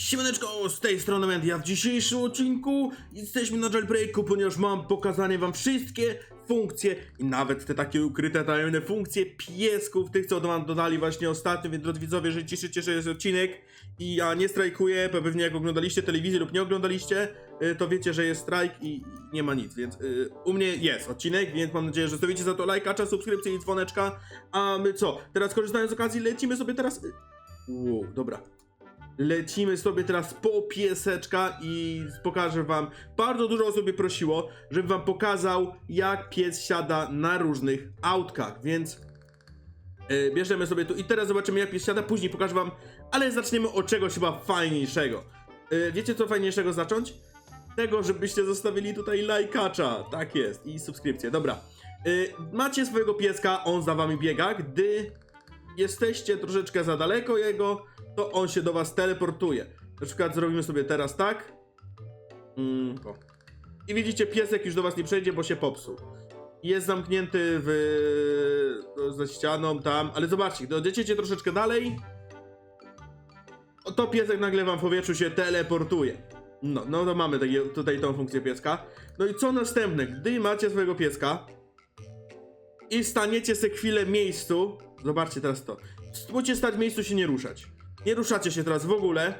Siemaneczko, z tej strony Mendia. W dzisiejszym odcinku jesteśmy na jailbreaku, ponieważ mam pokazanie wam wszystkie funkcje i nawet te takie ukryte, tajemne funkcje piesków, tych co wam dodali właśnie ostatnio, więc drodzy widzowie, że cieszycie, że jest odcinek. I ja nie strajkuję, pewnie jak oglądaliście telewizję lub nie oglądaliście, y, to wiecie, że jest strajk i nie ma nic, więc y, u mnie jest odcinek, więc mam nadzieję, że zostawicie za to lajka, subskrypcję i dzwoneczka, a my co, teraz korzystając z okazji, lecimy sobie teraz... Wow, dobra, Lecimy sobie teraz po pieseczka i pokażę wam. Bardzo dużo osób mnie prosiło, żebym wam pokazał, jak pies siada na różnych autkach, więc yy, bierzemy sobie tu i teraz zobaczymy, jak pies siada. Później pokażę wam, ale zaczniemy od czegoś chyba fajniejszego. Yy, wiecie, co fajniejszego zacząć? Tego, żebyście zostawili tutaj lajkacza. Tak jest, i subskrypcję. Dobra. Yy, macie swojego pieska, on za wami biega, gdy jesteście troszeczkę za daleko jego, to on się do was teleportuje. Na przykład zrobimy sobie teraz tak. Mm, o. I widzicie, piesek już do was nie przejdzie, bo się popsuł. Jest zamknięty w... no, ze ścianą tam, ale zobaczcie, gdy odjedziecie troszeczkę dalej, to piesek nagle wam w powietrzu się teleportuje. No, no to mamy takie, tutaj tą funkcję pieska. No i co następne? Gdy macie swojego pieska i staniecie se chwilę miejscu, zobaczcie teraz to. Spróbujcie stać w miejscu się nie ruszać. Nie ruszacie się teraz w ogóle.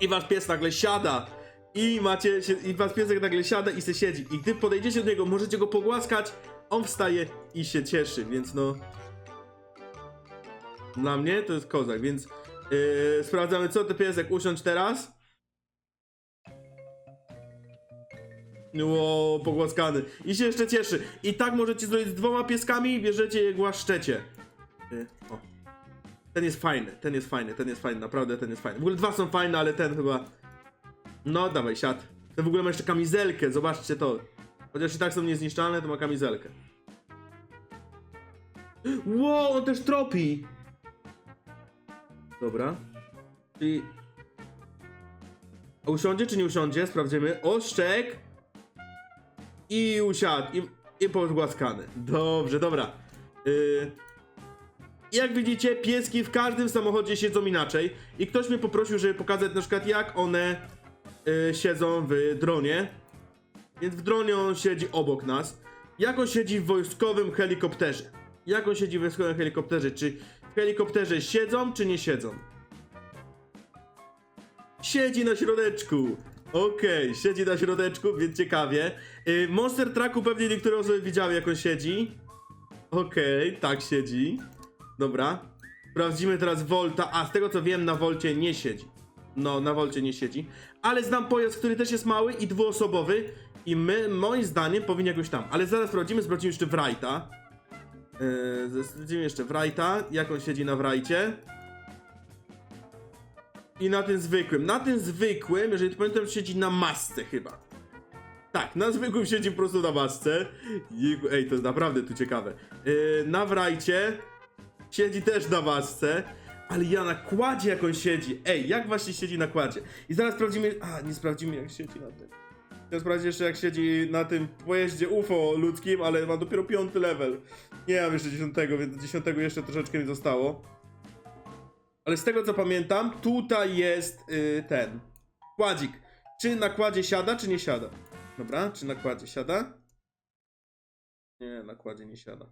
I wasz pies nagle siada. I macie się, i wasz piesek nagle siada i se siedzi. I gdy podejdziecie do niego, możecie go pogłaskać, on wstaje i się cieszy, więc no. Dla mnie to jest kozak, więc yy, sprawdzamy co ty piesek usiądź teraz. Ło, pogłaskany. I się jeszcze cieszy. I tak możecie zrobić z dwoma pieskami, bierzecie je głaszczecie. Yy, o. Ten jest fajny, ten jest fajny, ten jest fajny, naprawdę ten jest fajny. W ogóle dwa są fajne, ale ten chyba... No, dawaj, siad. Ten w ogóle ma jeszcze kamizelkę, zobaczcie to. Chociaż i tak są niezniszczalne, to ma kamizelkę. Wow, on też tropi! Dobra. I... A usiądzie czy nie usiądzie? Sprawdzimy. Oszczek! I usiadł. I, i pogłaskany. Dobrze, dobra. Yy... Jak widzicie, pieski w każdym samochodzie siedzą inaczej. I ktoś mnie poprosił, żeby pokazać na przykład jak one y, siedzą w dronie. Więc w dronie on siedzi obok nas. Jak on siedzi w wojskowym helikopterze? Jak on siedzi w wojskowym helikopterze? Czy w helikopterze siedzą, czy nie siedzą? Siedzi na środeczku. Okej, siedzi na środeczku, więc ciekawie. Y, Monster Trucku pewnie niektóre osoby widziały, jak on siedzi. Okej, tak siedzi. Dobra. Sprawdzimy teraz Volta. A z tego co wiem, na Volcie nie siedzi. No, na Volcie nie siedzi. Ale znam pojazd, który też jest mały i dwuosobowy. I my, moim zdaniem, powinien jakoś tam. Ale zaraz sprawdzimy, sprawdzimy jeszcze Wrighta. Yy, sprawdzimy jeszcze Wrighta. Jak on siedzi na Wrightie. I na tym zwykłym. Na tym zwykłym, jeżeli pamiętam, siedzi na masce chyba. Tak, na zwykłym siedzi po prostu na masce. Ej, to jest naprawdę tu ciekawe. Yy, na Wrightie siedzi też na masce. Ale ja na kładzie jak on siedzi. Ej, jak właśnie siedzi na kładzie? I zaraz sprawdzimy. A, nie sprawdzimy jak siedzi na tym. Chciałem sprawdzić jeszcze jak siedzi na tym pojeździe UFO ludzkim, ale ma dopiero piąty level. Nie mam jeszcze dziesiątego, więc dziesiątego jeszcze troszeczkę mi zostało. Ale z tego co pamiętam, tutaj jest yy, ten. Kładzik. Czy na kładzie siada, czy nie siada? Dobra, czy na kładzie siada? Nie, na kładzie nie siada.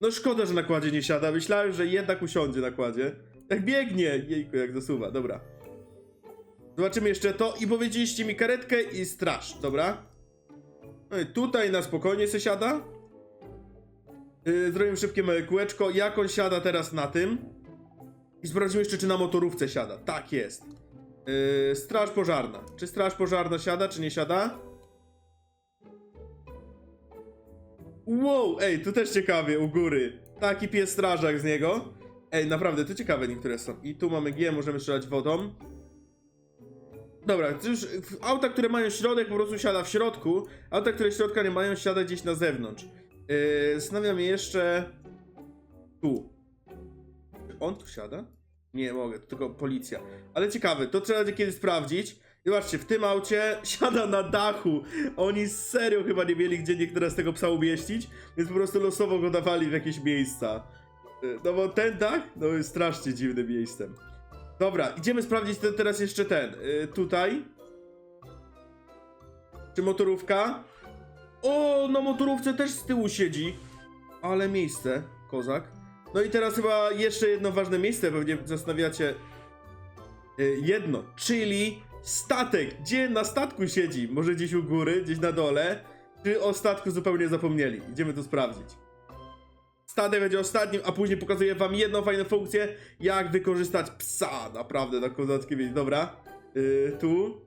No szkoda, że na kładzie nie siada. Myślałem, że jednak usiądzie na kładzie. Jak biegnie! Jejku, jak zasuwa, dobra. Zobaczymy jeszcze to i powiedzieliście mi karetkę i straż, dobra? No i tutaj na spokojnie se siada. Yy, zrobimy szybkie małe kółeczko. Jak on siada teraz na tym? I sprawdzimy jeszcze, czy na motorówce siada. Tak jest. Yy, straż pożarna. Czy straż pożarna siada, czy nie siada? Wow, ej, tu też ciekawie, u góry. Taki pies strażak z niego. Ej, naprawdę, tu ciekawe niektóre są. I tu mamy G, możemy strzelać wodą. Dobra, to już auta, które mają środek, po prostu siada w środku. Auta, które środka nie mają, siada gdzieś na zewnątrz. Yy, zastanawiam się jeszcze... Tu. Czy on tu siada? Nie mogę, tylko policja. Ale ciekawe, to trzeba będzie kiedyś sprawdzić. I zobaczcie, w tym aucie siada na dachu. Oni serio chyba nie mieli gdzie niektóre z tego psa umieścić, więc po prostu losowo go dawali w jakieś miejsca. Y, No bo ten dach, no jest strasznie dziwnym miejscem. Dobra, idziemy sprawdzić te, teraz jeszcze ten. Y, tutaj. Czy motorówka? O, na motorówce też z tyłu siedzi. Ale miejsce, kozak. No i teraz chyba jeszcze jedno ważne miejsce, pewnie zastanawiacie. Y, jedno, czyli statek. Gdzie na statku siedzi? Może gdzieś u góry, gdzieś na dole? Czy o statku zupełnie zapomnieli? Idziemy to sprawdzić. Statek będzie ostatnim, a później pokazuję wam jedną fajną funkcję, jak wykorzystać psa, naprawdę, na kozackie miejsce. Dobra, yy, tu.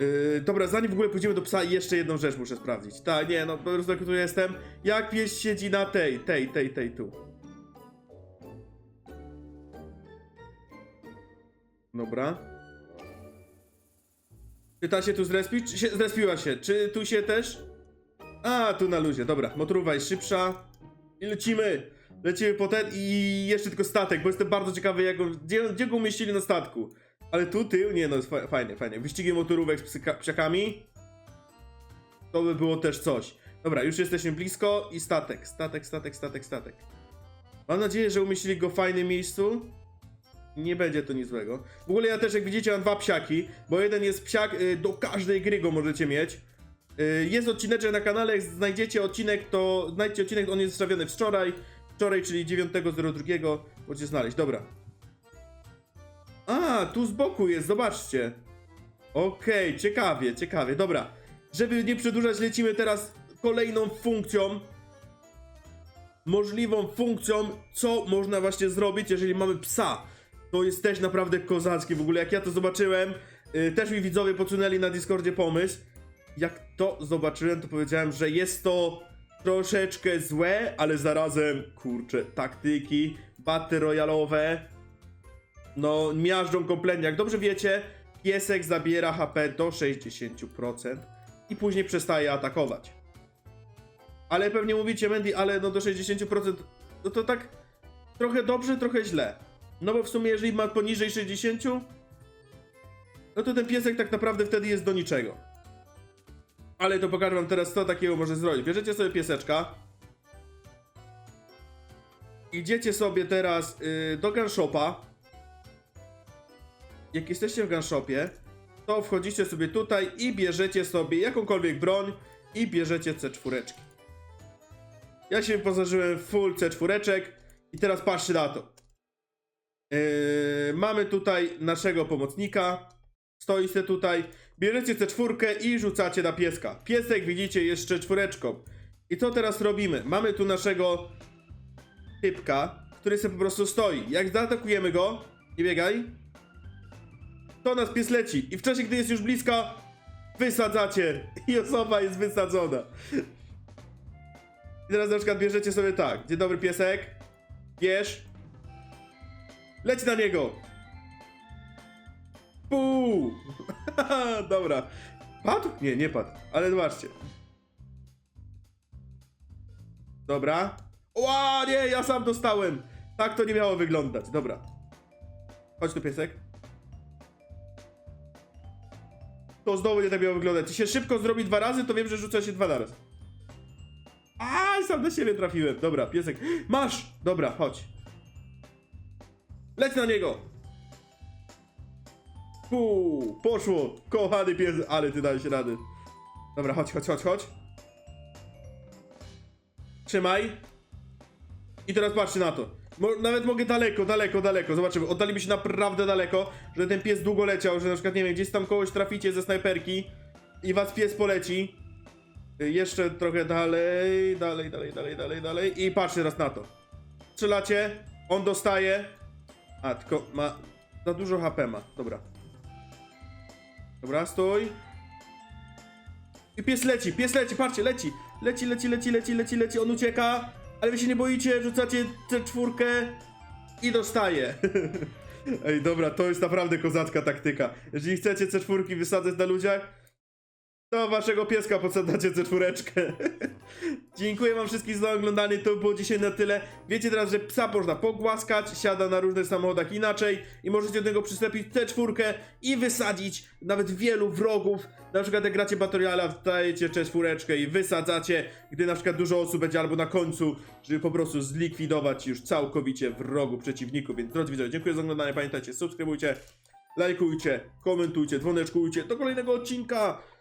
Yy, dobra, zanim w ogóle pójdziemy do psa, jeszcze jedną rzecz muszę sprawdzić. Tak, nie, no po prostu tu jestem, jak pies siedzi na tej, tej, tej, tej, tu. Dobra. Czy ta się tu zrespi? Czy się, zrespiła się? Czy tu się też? A, tu na luzie, dobra. Motorówka jest szybsza. I lecimy. Lecimy potem i jeszcze tylko statek, bo jestem bardzo ciekawy, jak go, gdzie, gdzie go umieścili na statku. Ale tu tył, nie no, jest fa- fajnie, fajnie. Wyścigi motorówek z psiakami. To by było też coś. Dobra, już jesteśmy blisko i statek, statek, statek, statek, statek. Mam nadzieję, że umieścili go w fajnym miejscu. Nie będzie to nic złego. W ogóle ja też, jak widzicie, mam dwa psiaki, bo jeden jest psiak, y, do każdej gry go możecie mieć. Y, Jest odcineczek na kanale, jak znajdziecie odcinek, to znajdźcie odcinek, on jest wstawiony wczoraj, wczoraj, czyli 9.02, możecie znaleźć, dobra. A, tu z boku jest, zobaczcie. Okej, ciekawie, ciekawie, dobra. Żeby nie przedłużać, lecimy teraz kolejną funkcją. Możliwą funkcją, co można właśnie zrobić, jeżeli mamy psa. To jest też naprawdę kozackie. W ogóle jak ja to zobaczyłem, y, też mi widzowie podsunęli na Discordzie pomysł. Jak to zobaczyłem, to powiedziałem, że jest to troszeczkę złe, ale zarazem, kurczę, taktyki, baty royalowe, no miażdżą kompletnie. Jak dobrze wiecie, piesek zabiera HP do 60% i później przestaje atakować. Ale pewnie mówicie, Mandy, ale no do 60%, no to tak trochę dobrze, trochę źle. No bo w sumie jeżeli ma poniżej 60, no to ten piesek tak naprawdę wtedy jest do niczego. Ale to pokażę wam teraz, co takiego może zrobić. Bierzecie sobie pieseczka. Idziecie sobie teraz yy, do gunshopa. Jak jesteście w gunshopie, to wchodzicie sobie tutaj i bierzecie sobie jakąkolwiek broń i bierzecie C4. Ja się wyposażyłem w full C4 i teraz patrzcie na to. Yy, mamy tutaj naszego pomocnika. Stoi se tutaj. Bierzecie tę czwórkę i rzucacie na pieska. Piesek widzicie jeszcze czwóreczką. I co teraz robimy? Mamy tu naszego typka, który sobie po prostu stoi. Jak zaatakujemy go, nie biegaj, to nas pies leci. I w czasie, gdy jest już blisko, wysadzacie. I osoba jest wysadzona. I teraz na przykład bierzecie sobie tak. Dzień dobry piesek. Bierz. Leć na niego. Puu! Dobra. Padł? Nie, nie padł. Ale zobaczcie. Dobra. Ła, nie, ja sam dostałem. Tak to nie miało wyglądać. Dobra. Chodź tu, piesek. To znowu nie tak miało wyglądać. Jeśli się szybko zrobi dwa razy, to wiem, że rzuca się dwa na raz. A, sam na siebie trafiłem. Dobra, piesek. Masz! Dobra, chodź. Leć na niego! Puu, poszło! Kochany pies, ale ty dałeś rady. Dobra, chodź, chodź, chodź, chodź. Trzymaj. I teraz patrzcie na to. Mo nawet mogę daleko, daleko, daleko. Zobaczymy, oddalimy się naprawdę daleko, że ten pies długo leciał, że na przykład, nie wiem, gdzieś tam kogoś traficie ze snajperki i was pies poleci. Y, Jeszcze trochę dalej, dalej, dalej, dalej, dalej, dalej. I patrzcie teraz na to. Strzelacie, on dostaje. A, tylko ma za dużo HP ma. Dobra. Dobra, stój. I pies leci, pies leci, patrzcie, leci. Leci, leci, leci, leci, leci, leci, on ucieka. Ale wy się nie boicie, rzucacie tę czwórkę i dostaje. Ej, dobra, to jest naprawdę kozacka taktyka. Jeżeli chcecie C4 wysadzać na ludziach, To waszego pieska podsadzacie ze czwóreczkę. Dziękuję wam wszystkim za oglądanie, to było dzisiaj na tyle. Wiecie teraz, że psa można pogłaskać, siada na różnych samochodach inaczej i możecie do niego przyczepić tę czwórkę i wysadzić nawet wielu wrogów. Na przykład jak gracie Batoriala, dajecie czwóreczkę i wysadzacie, gdy na przykład dużo osób będzie albo na końcu, żeby po prostu zlikwidować już całkowicie wrogów, przeciwników. Więc drodzy widzowie, dziękuję za oglądanie, pamiętajcie, subskrybujcie, lajkujcie, komentujcie, dzwoneczkujcie. Do kolejnego odcinka!